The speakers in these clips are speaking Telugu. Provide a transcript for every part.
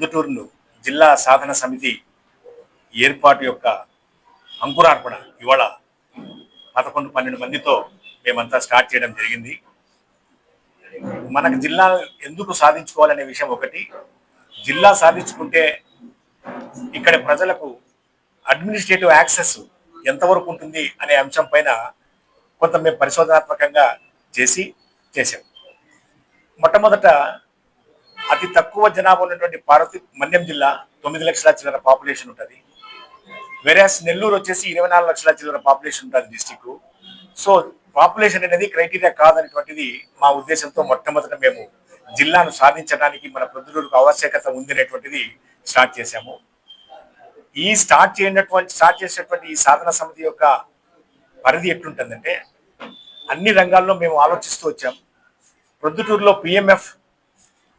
ప్రొద్దుటూరును జిల్లా సాధన సమితి ఏర్పాటు యొక్క అంకురార్పణ ఇవాళ పదకొండు పన్నెండు మందితో మేమంతా స్టార్ట్ చేయడం జరిగింది. మనకు జిల్లా ఎందుకు సాధించుకోవాలనే విషయం ఒకటి జిల్లా సాధించుకుంటే ఇక్కడ ప్రజలకు అడ్మినిస్ట్రేటివ్ యాక్సెస్ ఎంతవరకు ఉంటుంది అనే అంశం పైన కొంత మేము పరిశోధనాత్మకంగా చేసి చేశాం. మొట్టమొదట అతి తక్కువ జనాభా ఉన్నటువంటి పార్వతి మన్యం జిల్లా తొమ్మిది లక్షల చిల్లర పాపులేషన్ ఉంటుంది. వెరాస్ నెల్లూరు వచ్చేసి ఇరవై నాలుగు లక్షల చిల్లర పాపులేషన్ ఉంటుంది డిస్టిక్ సో పాపులేషన్ అనేది క్రైటీరియా కాదనేటువంటిది మా ఉద్దేశంతో మొట్టమొదట మేము జిల్లాను సాధించడానికి మన ప్రొద్దుటూరుకు ఆవశ్యకత ఉంది అనేటువంటిది స్టార్ట్ చేశాము. ఈ స్టార్ట్ చేయనటువంటి స్టార్ట్ చేసేటువంటి ఈ సాధన సమితి యొక్క పరిధి ఎట్లుంటుందంటే అన్ని రంగాల్లో మేము ఆలోచిస్తూ వచ్చాం. ప్రొద్దుటూరులో పిఎంఎఫ్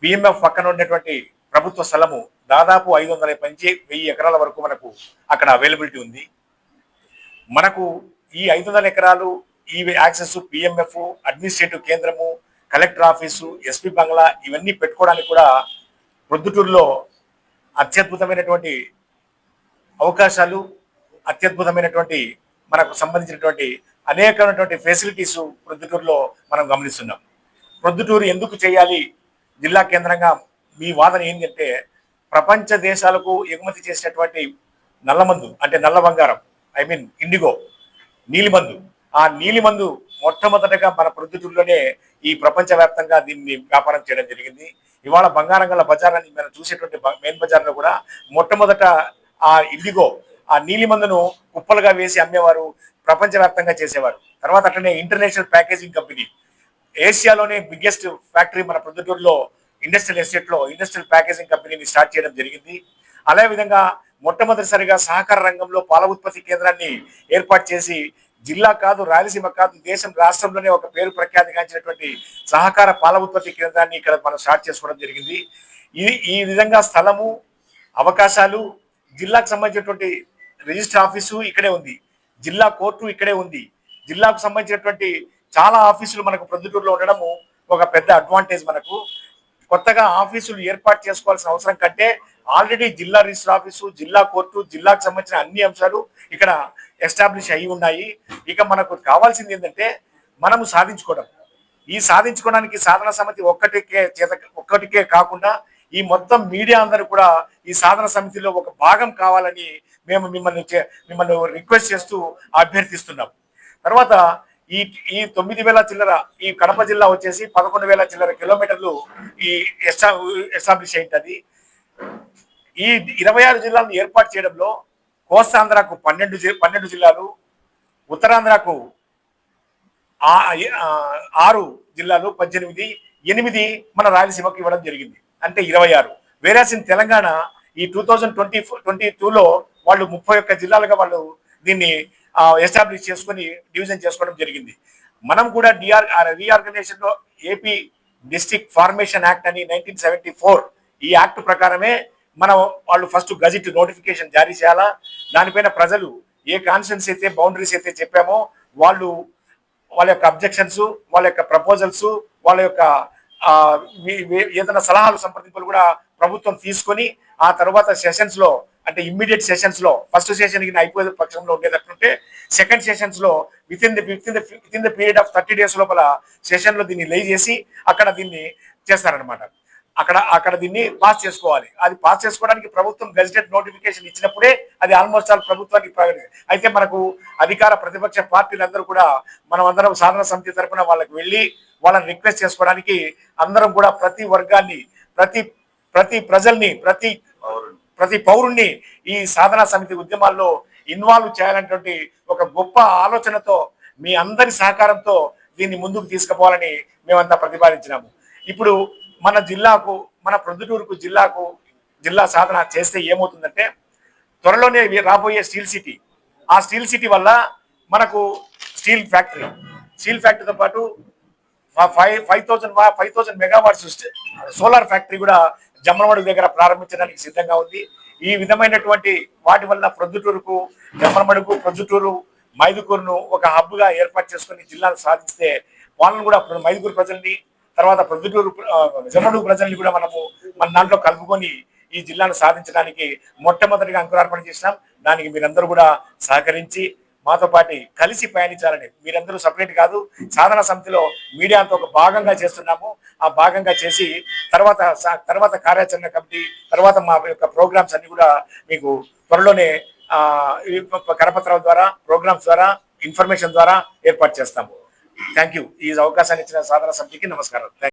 బిఎంఎఫ్ పక్కన ఉండేటువంటి ప్రభుత్వ స్థలము దాదాపు ఐదు వందల పంచి వెయ్యి ఎకరాల వరకు మనకు అక్కడ అవైలబిలిటీ ఉంది. మనకు ఈ ఐదు వందల ఎకరాలు ఈ యాక్సెస్ పిఎంఎఫ్ అడ్మినిస్ట్రేటివ్ కేంద్రము కలెక్టర్ ఆఫీసు ఎస్పీ బంగ్లా ఇవన్నీ పెట్టుకోవడానికి కూడా ప్రొద్దుటూరులో అత్యద్భుతమైనటువంటి అవకాశాలు అత్యద్భుతమైనటువంటి మనకు సంబంధించినటువంటి అనేకమైనటువంటి ఫెసిలిటీస్ ప్రొద్దుటూరులో మనం గమనిస్తున్నాం. ప్రొద్దుటూరు ఎందుకు చేయాలి? జిల్లా కేంద్రంగా మీ వాదన ఏంటంటే ప్రపంచ దేశాలకు ఎగుమతి చేసినటువంటి నల్లమందు అంటే నల్ల బంగారం ఐ మీన్ ఇండిగో నీలిమందు. ఆ నీలిమందు మొట్టమొదటగా మన ప్రొద్దుటూరులోనే ఈ ప్రపంచవ్యాప్తంగా దీన్ని వ్యాపారం చేయడం జరిగింది. ఇవాళ బంగారం గల బజార్ అని మనం చూసేటువంటి మెయిన్ బజార్లో కూడా మొట్టమొదట ఆ ఇండిగో ఆ నీలిమందును కుప్పలుగా వేసి అమ్మేవారు ప్రపంచవ్యాప్తంగా చేసేవారు. తర్వాత అట్లనే ఇంటర్నేషనల్ ప్యాకేజింగ్ కంపెనీ ఏషియాలోనే బిగ్గెస్ట్ ఫ్యాక్టరీ మన ప్రొద్దుటూరులో ఇండస్ట్రియల్ ఎస్టేట్లో ఇండస్ట్రియల్ ప్యాకేజింగ్ కంపెనీని స్టార్ట్ చేయడం జరిగింది. అదే విధంగా మొట్టమొదటిసారిగా సహకార రంగంలో పాల ఉత్పత్తి కేంద్రాన్ని ఏర్పాటు చేసి జిల్లా కాదు రాయలసీమ కాదు దేశం రాష్ట్రంలోనే ఒక పేరు ప్రఖ్యాతిగాంచినటువంటి సహకార పాల ఉత్పత్తి కేంద్రాన్ని ఇక్కడ మనం స్టార్ట్ చేసుకోవడం జరిగింది. ఇది ఈ విధంగా స్థలము అవకాశాలు జిల్లాకు సంబంధించినటువంటి రిజిస్టర్ ఆఫీసు ఇక్కడే ఉంది. జిల్లా కోర్టు ఇక్కడే ఉంది. జిల్లాకు సంబంధించినటువంటి చాలా ఆఫీసులు మనకు ప్రొద్దుటూరులో ఉండడము ఒక పెద్ద అడ్వాంటేజ్ మనకు. కొత్తగా ఆఫీసులు ఏర్పాటు చేసుకోవాల్సిన అవసరం కంటే ఆల్రెడీ జిల్లా రిజిస్టర్ ఆఫీసు జిల్లా కోర్టు జిల్లాకు సంబంధించిన అన్ని అంశాలు ఇక్కడ ఎస్టాబ్లిష్ అయి ఉన్నాయి. ఇక మనకు కావాల్సింది ఏంటంటే మనము సాధించుకోవడం. ఈ సాధించుకోవడానికి సాధన సమితి ఒక్కటికే చేత ఒక్కటికే కాకుండా ఈ మొత్తం మీడియా అందరూ కూడా ఈ సాధన సమితిలో ఒక భాగం కావాలని మేము మిమ్మల్ని చే- మిమ్మల్ని రిక్వెస్ట్ చేస్తూ అభ్యర్థిస్తున్నాం. తర్వాత ఈ ఈ తొమ్మిది వేల చిల్లర ఈ కడప జిల్లా వచ్చేసి పదకొండు వేల చిల్లర కిలోమీటర్లు ఈ ఎస్టా ఎస్టాబ్లిష్ అయింది ఈ ఇరవై ఆరు జిల్లాలను ఏర్పాటు చేయడంలో కోస్తాంధ్రకు పన్నెండు పన్నెండు జిల్లాలు ఉత్తరాంధ్రకు ఆరు జిల్లాలు పద్దెనిమిది ఎనిమిది మన రాయలసీమకు ఇవ్వడం జరిగింది. అంటే ఇరవై ఆరు. వేరేస్ తెలంగాణ ఈ టూ థౌజండ్ ట్వంటీ ట్వంటీ టూలో వాళ్ళు ముప్పై ఒక్క జిల్లాలుగా వాళ్ళు దీన్ని ఎస్టాబ్లిష్ చేసుకొని డివిజన్ చేసుకోవడం జరిగింది. మనం కూడా డిఆర్ రీఆర్గనైజేషన్లో ఏపీ డిస్ట్రిక్ట్ ఫార్మేషన్ యాక్ట్ అని నైన్టీన్ సెవెంటీ ఫోర్ ఈ యాక్ట్ ప్రకారమే మనం వాళ్ళు ఫస్ట్ గజెట్ నోటిఫికేషన్ జారీ చేయాలా? దానిపైన ప్రజలు ఏ కాన్స్టెన్స్ అయితే బౌండరీస్ అయితే చెప్పామో వాళ్ళు వాళ్ళ యొక్క అబ్జెక్షన్స్ వాళ్ళ యొక్క ప్రపోజల్స్ వాళ్ళ యొక్క ఏదైనా సలహాలు సంప్రదింపులు కూడా ప్రభుత్వం తీసుకొని ఆ తర్వాత సెషన్స్లో అంటే ఇమ్మీడియట్ సెషన్స్లో ఫస్ట్ సెషన్ అయిపోయే పక్షంలో ఉండేటట్టుంటే second సెషన్స్లో within the within the within the period of thirty days లోపల సెషన్లో దీన్ని లే చేసి అక్కడ దీన్ని చేస్తారనమాట అక్కడ అక్కడ దీన్ని పాస్ చేసుకోవాలి. అది పాస్ చేసుకోవడానికి ప్రభుత్వం గెజిటెడ్ నోటిఫికేషన్ ఇచ్చినప్పుడే అది ఆల్మోస్ట్ ఆల్ ప్రభుత్వానికి అయితే మనకు అధికార ప్రతిపక్ష పార్టీలందరూ కూడా మనం అందరం సాధన సమితి తరఫున వాళ్ళకి వెళ్ళి వాళ్ళని రిక్వెస్ట్ చేసుకోవడానికి అందరం కూడా ప్రతి వర్గాన్ని ప్రతి ప్రతి ప్రజల్ని ప్రతి ప్రతి పౌరుణ్ణి ఈ సాధన సమితి ఉద్యమాల్లో ఇన్వాల్వ్ చేయాలనేటువంటి ఒక గొప్ప ఆలోచనతో మీ అందరి సహకారంతో దీన్ని ముందుకు తీసుకుపోవాలని మేమంతా ప్రతిపాదించినాము. ఇప్పుడు మన జిల్లాకు మన ప్రొద్దుటూరుకు జిల్లాకు జిల్లా సాధన చేస్తే ఏమవుతుందంటే త్వరలోనే రాబోయే స్టీల్ సిటీ. ఆ స్టీల్ సిటీ వల్ల మనకు స్టీల్ ఫ్యాక్టరీ. స్టీల్ ఫ్యాక్టరీతో పాటు five five thousand five thousand megawatts solar factory కూడా జమ్మలమడుగు దగ్గర ప్రారంభించడానికి సిద్ధంగా ఉంది. ఈ విధమైనటువంటి వాటి వల్ల ప్రొద్దుటూరుకు జమ్మలమడుగు ప్రొద్దుటూరు మైదుకూరును ఒక హబ్గా ఏర్పాటు చేసుకుని జిల్లాను సాధిస్తే వాళ్ళని కూడా మైదుకూరు ప్రజల్ని తర్వాత ప్రొద్దుటూరు జమ్మడుగు ప్రజల్ని కూడా మనము మన దాంట్లో కలుపుకొని ఈ జిల్లాను సాధించడానికి మొట్టమొదటిగా అంకురార్పణ చేసినాం. దానికి మీరందరూ కూడా సహకరించి మాతో పాటు కలిసి పయనించాలని మీరందరూ సపరేట్ కాదు సాధన సమితిలో మీడియాతో ఒక భాగంగా చేస్తున్నాము. ఆ భాగంగా చేసి తర్వాత తర్వాత కార్యాచరణ కమిటీ తర్వాత మా యొక్క ప్రోగ్రామ్స్ అన్ని కూడా మీకు త్వరలోనే కరపత్రాల ద్వారా ప్రోగ్రామ్స్ ద్వారా ఇన్ఫర్మేషన్ ద్వారా ఏర్పాటు చేస్తాము. థ్యాంక్ యూ ఈ అవకాశాన్ని ఇచ్చిన సాధన సమితికి నమస్కారం